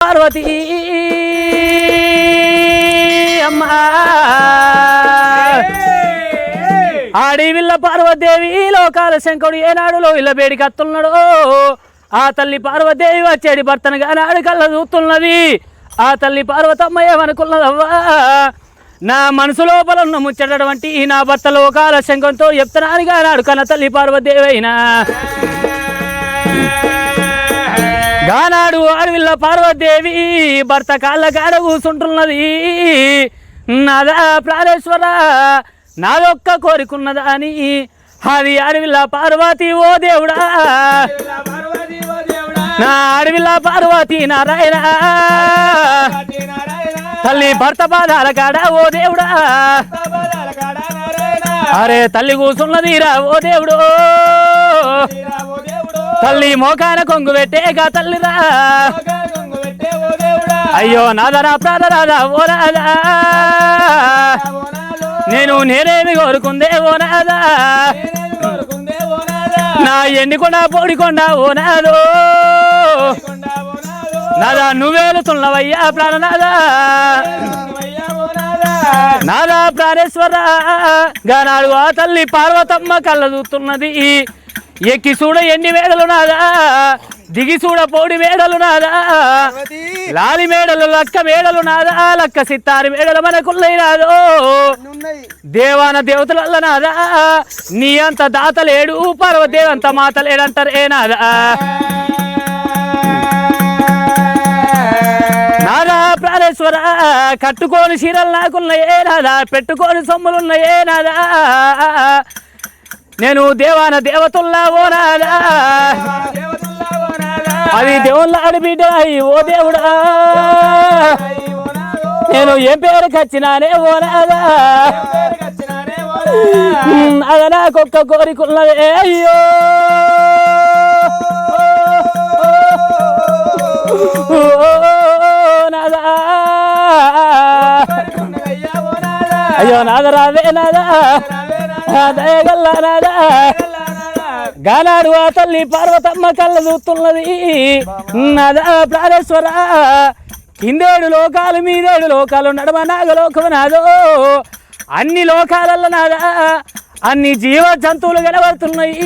పార్వతి. అమ్మా. ఆడివిల్ల పార్వదేవి లోకాల శంకరుడు ఏనాడులో ఇళ్ళ బేడికి అత్తున్నాడు ఆ తల్లి పార్వదేవి వచ్చేడి భర్తను గానాడు కళ్ళ చూస్తున్నది. ఆ తల్లి పార్వతమ్మ ఏమనుకున్నదవ్వా నా మనసు లోపల ఉన్న ముచ్చటటువంటి నా భర్త లోకాల శంకంతో చెప్తున్నాను గానాడు కన్న తల్లి పార్వదేవి అయినా గానాడు అడవిలో పార్వదేవి భర్త కాళ్ళ కాడ కూసుంటున్నది. నాదా ప్రాణేశ్వర నాదొక్క కోరికున్నదా అని. అది అడవిలా పార్వతి ఓ దేవుడా. నా అడవిలా పార్వతి నారాయణ. తల్లి భర్త పాదాల కాడ ఓ దేవుడా. అరే తల్లి కూసున్నది రా ఓ దేవుడు. తల్లి మోకాన కొంగు పెట్టేగా తల్లిరా అయ్యో నాదరా ప్రాదరాదా ఓ రాదా నేను నేనేమి కోరుకుందే ఓ నాదా నా ఎండికొండ పొడికొండ ఓ నాదో నాదా నువ్వేలుతున్నవయ్యా ప్రాణనాదా. నాదా ప్రాణేశ్వర. గానాడు ఆ తల్లి పార్వతమ్మ కళ్ళ చూస్తున్నది. ఎక్కి చూడ ఎన్ని మేడలు నాదా? దిగి చూడ పౌడి మేడలు నాదా? లాలి మేడలు లక్క మేడలు నాదా? లక్క సిత్తారి మేడలు మనకుల్లై నాదో. ఉన్నాయి దేవాన దేవతల నాదా? నీ అంత దాతలేడు పార్వదేవంత మాత లేడంటారు ఏ నాదా? నాదా ప్రాణేశ్వర కట్టుకోని చీరలు నాకున్నాయే నాదా? పెట్టుకోని సొమ్ములున్నాయే నాదా? నేను దేవాన దేవతుల్లా ఓ అది దేవుళ్ళ ఆడబిడ్డ ఓ దేవుడా? నేను ఏం పేరు కచ్చినానే ఓనాదా అది నాకొక్క కోరికున్నదే అయ్యో! ఓ అయ్యో నాదరావే నాదా దయగల్లా నాదా గానాడు ఆ తల్లి పార్వతమ్మ కళ్ళ చూస్తున్నది నాదా? ప్రాణేశ్వర కిందేడు లోకాలు మీదేడు లోకాలు నడమ నాగలోకము నాదో అన్ని లోకాలలో నాదా అన్ని జీవ జంతువులు కనబడుతున్నాయి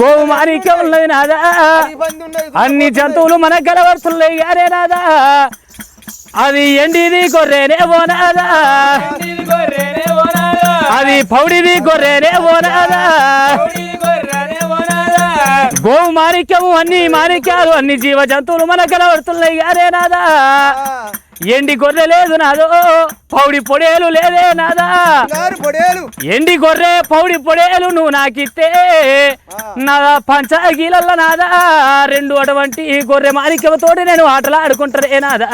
గోవు మాణిక్యం ఉన్నది. నాదా అన్ని జంతువులు మనకు కనబడుతున్నాయి గారే నాదా? అది ఎండిది గొర్రెనే ఓ నాదా? అది పౌడిది గొర్రెనే ఓ నాదా గోవు మాణిక్యము అన్ని మాణిక్యాలు అన్ని జీవ జంతువులు మనకు కనబడుతున్నాయి గారే నాదా? ఎండి గొర్రె లేదు నాదో పౌడి పొడేలు లేదే నాదా? ఎండి గొర్రె పౌడి పొడేలు నువ్వు నాకిస్తే నా పంచగీలల్ల నాదా? రెండు అటువంటి గొర్రె మాణిక్యమతోటి నేను ఆటలు ఆడుకుంటారే నాదా?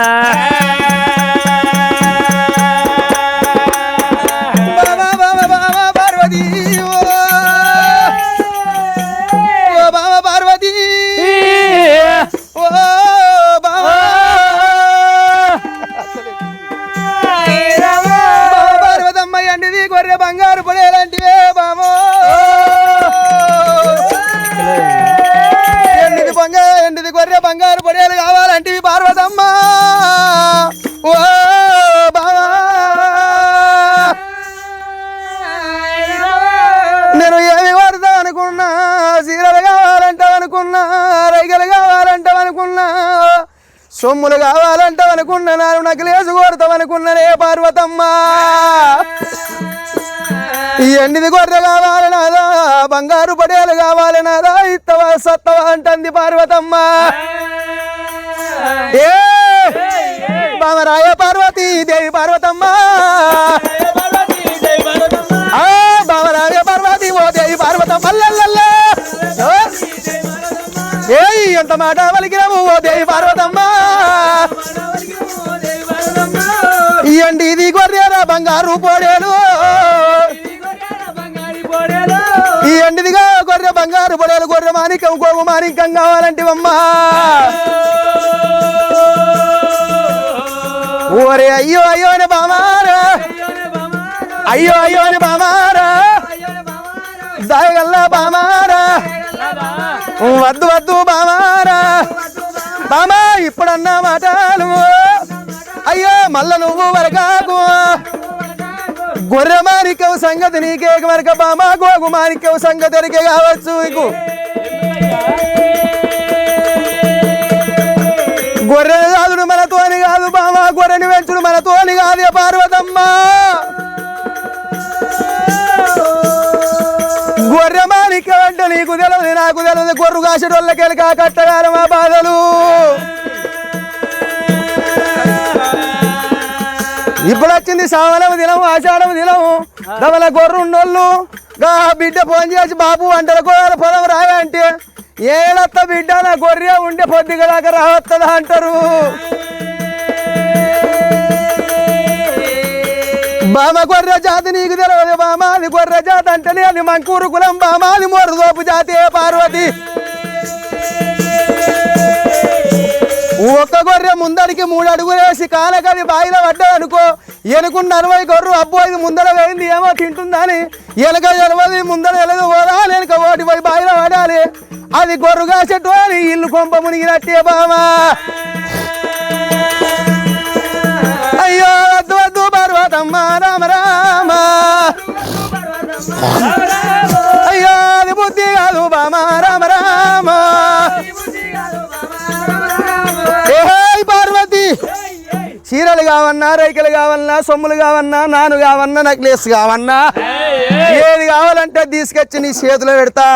సొమ్ములు కావాలంటావు అనుకున్నా నేను నకిలేసు కోరుతావు అనుకున్నానే పార్వతమ్మ. ఈ ఎండిది గొర్రె కావాలి నాదా బంగారు పడేలు కావాలి నాదా ఇత్తవా సత్తవా అంటుంది పార్వతమ్మ. ఏ! బామరాయ పార్వతి దేవి పార్వతమ్మ. బామరాయ పార్వతి ఓ దేవి పార్వతమ్మ. ఏయ్ ఎంత మాట వలికినము ఓ దేవి పార్వతమ్మా? ఇయండి ఇది గొర్రెరా బంగారు పొడేలు. ఈ ఎండిదిగా గొర్రె బంగారు పొడేలు గొర్రె మాణిక్యం గోవు మాణిక్యం కావాలంటివమ్మా. ఓరే అయ్యో అయ్యో అని బామారా. అయ్యో అయ్యో అని బామారా. దాయగల్లా బామారా. వద్దు వద్దు బామారా బామా ఇప్పుడన్నా మాటలు. అయ్యో మల్ల నువ్వు వరకాకు గొర్రె మాణిక్యవు సంగతి నీకే మరక బామా గోగు మాణిక్యవు సంగతి ఎరికే కావచ్చు నీకు గొర్రెలు కాదుడు మనతోని కాదు బామా గొర్రెని పెంచుడు మనతోని కాదు పార్వతమ్మా. నీకు తెలియదు నాకు తెలియదు గొర్రు కాసేటోళ్ళకెళ్ళి కట్టగారు మా బాధలు. ఇప్పుడు వచ్చింది సావనం దినం ఆషాఢం దినం దవల గొర్రు ఉన్నోళ్ళు గా బిడ్డ ఫోన్ చేసి బాబు అంటారు కూర పొలం రాయ అంటే ఏడత్త బిడ్డ నా గొర్రె ఉంటే పొద్దుగా దాకా రావత్తదా అంటారు. బామ గొర్రె జాతి నీకు తెలియదు బామాది గొర్రె జాతి అంటేనే అది మంకూరు కులం బామాది మోరుదోపు జాతి పార్వతి. ఒక్క గొర్రె ముందరికి మూడు అడుగులు వేసి కాలకది బాయిలో పడ్డాదనుకో ఎనుకున్న అరవై గొర్రె అబ్బో ఇది ముందర వేయింది ఏమో తింటుందని. ఎనక ఎనవది ముందర ఎలదు పోదాలి వెనక ఓటి పోయి బాయిలో పడాలి. అది గొర్రుగా చెట్టు అని ఇల్లు కొంప మునిగినట్టే బామా. పర్వతమ్మ రామ రామ. అయ్యో అది బుద్ధి కాదు బామ రామ రామ. పార్వతి. చీరలు కావన్నా రైకలు కావన్నా సొమ్ములు కావన్నా నాను కావన్నా నెక్లెస్ కావన్నా. ఏది కావాలంటే తీసుకొచ్చి నీ చేతిలో పెడతా.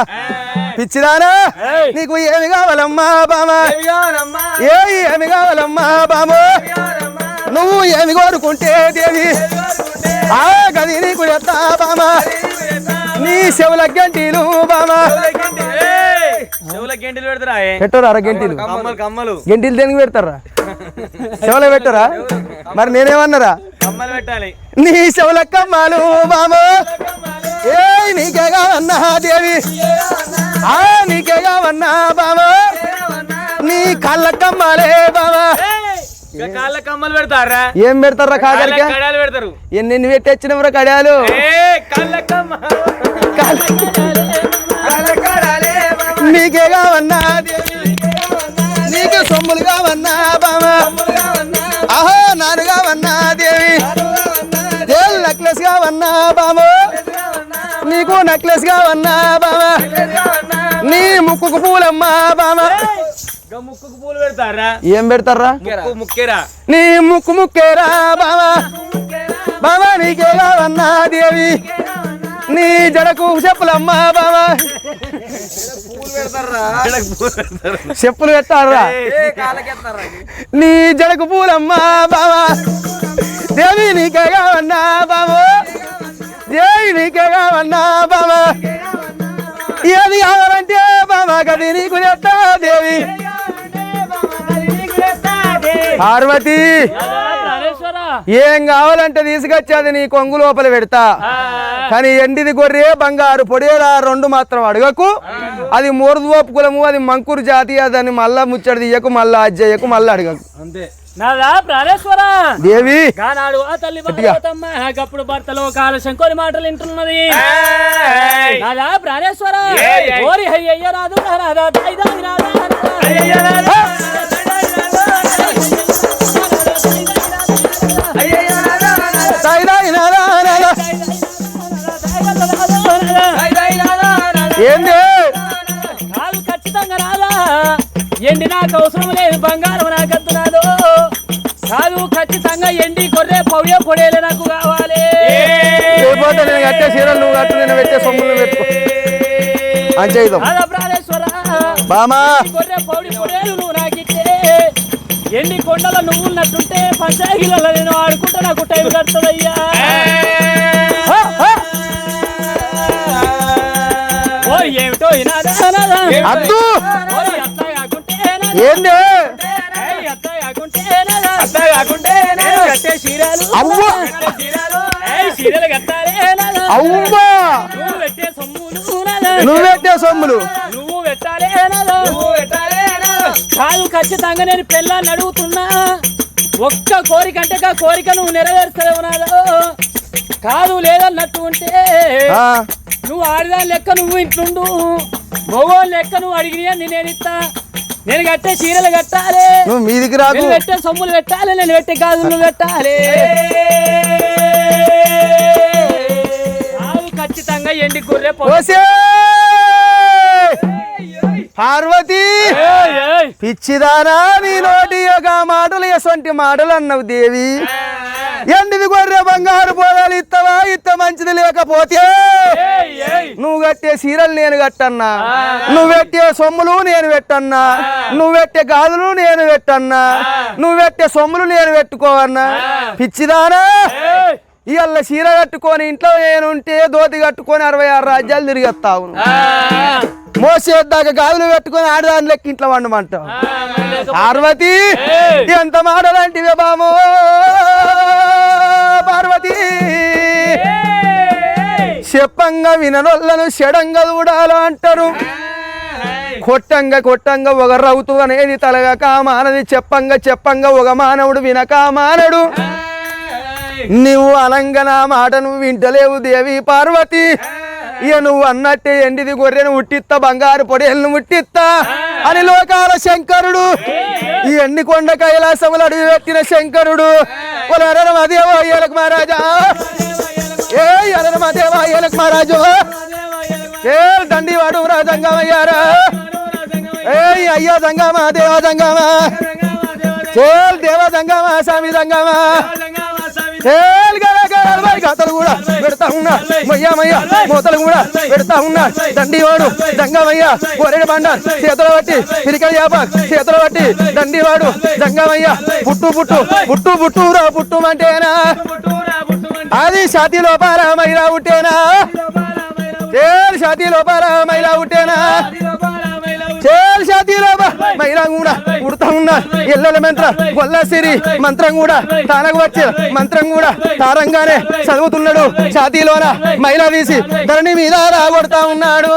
పిచ్చిదానా నీకు ఏమి కావాలమ్మా బామ? ఏ ఏమి కావాలమ్మా బాము? నువ్వు ఏమి కోరుకుంటే దేవి? ఆ గది నీకు ఎత్తా బామ. నీ చెవుల గంటీలు బామ. చెవుల గంటలు పెడతారా? పెట్టరు గంటీలు? కమ్మలు కమ్మలు. గంటీలు దేనికి పెడతారా? చెవుల పెట్టరా? మరి నేనేమన్నారా? కమ్మలు పెట్టాలి. నీ చెవుల కమ్మాలు బామ. ఏ నీకే కావన్నా దేవి? ఆ నీకే కావన్నా బామ. నీ కళ్ళ కమ్మాలే బామ. కాళ్ళ కమ్మలు పెడతారా? ఏం పెడతారా కాకరికా కడాలు పెడతారు. ఎన్ని ఎన్ని పెట్టి వచ్చినవరా కడాలు? ఏ కాళ్ళ కమ్మ. నీకే కావన్నా నీకే సొమ్ములు కావన్నా బామ ఆహో నాను కావన్నా దేవి. దేవి నెక్లెస్ కావన్నా బామ. నీకు నెక్లెస్ కావన్నా బామ నీ ముక్కుకు పూలమ్మా బామ ముక్కుకు పూలు పెడతారా? ఏం పెడతారా? ముక్కు ముక్కేరా? నీ ముక్కు ముక్కేరా బామ బామ నీకే కావన్నా దేవి. నీ జడకు చెప్పులమ్మా బామ చెప్పులు పెట్టారా నీ జడకు పూలమ్మా బావా. దేవి నీకే కావన్నా బాబు దేవి నీకే కావన్నా బాబా ఏది కావాలంటే బాబా గది నీకు చెప్తా దేవి. పార్వతి. ఏం కావాలంటే తీసుకొచ్చేది నీ కొంగు లోపల పెడతా. కానీ ఎండిది గొర్రె బంగారు పొడేలా రెండు మాత్రం అడగకు. అది మూర్ధోపు కులము అది మంకురు జాతి అదని మళ్ళా ముచ్చడి తీయకు మళ్ళా అజ్జయ్యకు మళ్ళా అడగకు. అంతే. నాదా ప్రాణేశ్వర? దేవి! భర్తలో కాల శంకోని మాటలు వింటున్నది. నాదా ప్రాణేశ్వర. ఓరి రాదు నాదా నాకు అవసరం లేదు బంగారం నాకు అద్దునాదు కాదు ఖచ్చితంగా ఎండి కొర్రే పవ్య పొడేలే నాకు కావాలి. లేకపోతే నేను కట్టే చీరలు నువ్వు కట్టు నేను పెట్టే సొమ్ములు పెట్టుకో. అంచేద్దాం బామా. కొర్రె పౌడి పొడేలు నువ్వు నాకిచ్చే ఎండి కొండల నువ్వు ఉన్నట్టుంటే పంచాయతీలలో నేను ఆడుకుంటా నాకు టైం కడుతుందయ్యా. ఓ ఏమిటో ఇనాదా నాదా? అద్దు. అవ్వ? అవ్వా! నువ్వు పెట్టే సొమ్ములు? నువ్వు? కాదు ఖచ్చితంగా నేను పిల్లాన్ని అడుగుతున్నా. ఒక్క కోరిక అంటే కోరిక నువ్వు నెరవేర్చలేవు నాదో కాదు లేదన్నట్టు ఉంటే నువ్వు ఆడిదాని లెక్క నువ్వు ఇంట్లుండు. మగోళ్ళ లెక్క నువ్వు అడిగినా నేను ఇస్తా. నేను కట్టే చీరలు కట్టాలి. నువ్వు మీదికి రాకు. నేను పెట్టే సొమ్ములు పెట్టాలి నేను పెట్టే గాజులు పెట్టాలి ఆవు ఖచ్చితంగా ఎండి గుర్రె పార్వతి. పిచ్చిదానా నీ నోటి యొక్క మాటలు ఎసొంటి మాటలు అన్నవు దేవి ఎండిది గొర్రె బంగారు పోదాలు ఇత్తవా ఇత్త మంచిది లేకపోతే. నువ్వు కట్టే సీరలు నేను కట్టన్నా. నువ్వు పెట్టే సొమ్ములు నేను పెట్టన్నా. నువ్వు పెట్టే గాజులు నేను పెట్టన్నా. నువ్వు పెట్టే సొమ్ములు నేను పెట్టుకోవన్నా. పిచ్చిదానా. ఇవాళ చీర కట్టుకొని ఇంట్లో నేనుంటే దోతి కట్టుకొని అరవై ఆరు రాజ్యాలు తిరిగేస్తావు మోసేద్దాక గాజులు పెట్టుకొని ఆడదాని లెక్క ఇంట్లో వండమంటావు. పార్వతి. ఎంత మాటలాంటివే బామో. పార్వతి. చెప్పంగా విననొల్లను షడంగా చూడాలి అంటారు. కొట్టంగా కొట్టంగా ఒక రౌతు అనేది తలగా కామానది చెప్పంగా చెప్పంగా ఒక మానవుడు వినక మానడు. నువ్వు అనంగా నా మాట నువ్వు వింటలేవు దేవి పార్వతి. ఇక నువ్వు అన్నట్టే ఎండిది గొర్రెను ఉట్టిత్తా బంగారు పొడేలను ఉట్టిత్తా అని లోకాల శంకరుడు. ఈ ఎండి కొండ కైలాసములు అడిగి పెట్టిన శంకరుడు. అదేవో ఏలక మహారాజా ఏ ఎలన దేవా ఏలక మహారాజు ఏ దండి వాడు ఏ అయ్యా దంగమా దేవా దంగమా చేల్ దేవా దంగమా స్వామి దంగమా చేల్ కథలు కూడా పెడతా ఉన్నా. మయ్యా మయ్యా మూతలు కూడా పెడతా ఉన్నా. దండివాడు దంగమయ్య కోరెడు బండార్ చేతులు పట్టి పిరికల చేప చేతులు పట్టి దండివాడు దంగమయ్య పుట్టు పుట్టు పుట్టు పుట్టురా రా పుట్టు అది ఛాతీ లోపల మైలా ఉట్టేనా? చేరు ఛాతీ లోపల మైలా ఉట్టేనా? చేరు ఛాతీ లోపల మైలా కూడా ఉడతా ఉన్నా. ఎల్లల మంత్ర గొల్ల సిరి మంత్రం కూడా తానకు వచ్చే మంత్రం కూడా తారంగానే చదువుతున్నాడు. ఛాతీలోన మైలా వేసి ధరణి మీద రాగొడతా ఉన్నాడు.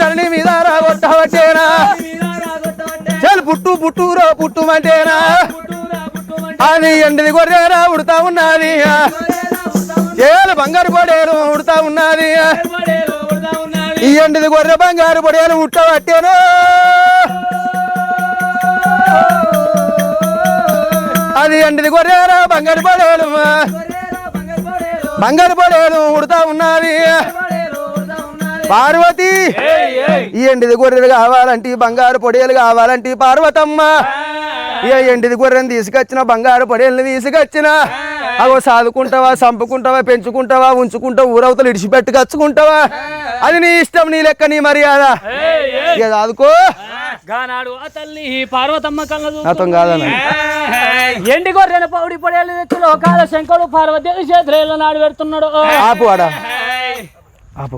ధరణి మీద రాగొట్టవట్టేనా బుట్టు పుట్టు పుట్టు రో అంటేనా అది ఎండిది గొర్రెరా ఉడతా ఉన్నది. ఏలు బంగారు పొడేలు ఉడతా ఉన్నది. ఈ ఎండిది గొర్రె బంగారు పొడేలు ఉట్టబట్టేను అది ఎండిది గొర్రెరా బంగారు పొడేలు బంగారు పొడేలు ఉడతా ఉన్నది. పార్వతి! ఎండిది గొర్రెలు కావాలంటే ఈ బంగారు పొడేలు కావాలంటే ఈ పార్వతమ్మ. ఏ ఎండిది గొర్రెని తీసుకొచ్చిన బంగారు పొడేళ్ళని తీసుకొచ్చిన. అగో సాదుకుంటావా చంపుకుంటావా పెంచుకుంటావా ఉంచుకుంటావా ఊరవతలు ఇడిచిపెట్టు కచ్చుకుంటావా? అది నీ ఇష్టం నీ లెక్క నీ మర్యాద. ఇక సాదుకో గానాడు ఆ తల్లి పార్వతమ్మ కళ్ళ నాతో కాదన్న. ఎండి గొర్రెన పౌడి పడేలు తెచ్చి లోకాల శంకరుడు పార్వతి చేతులు నాడు పెడుతున్నాడు. ఆపు ఆడ. ఆపు.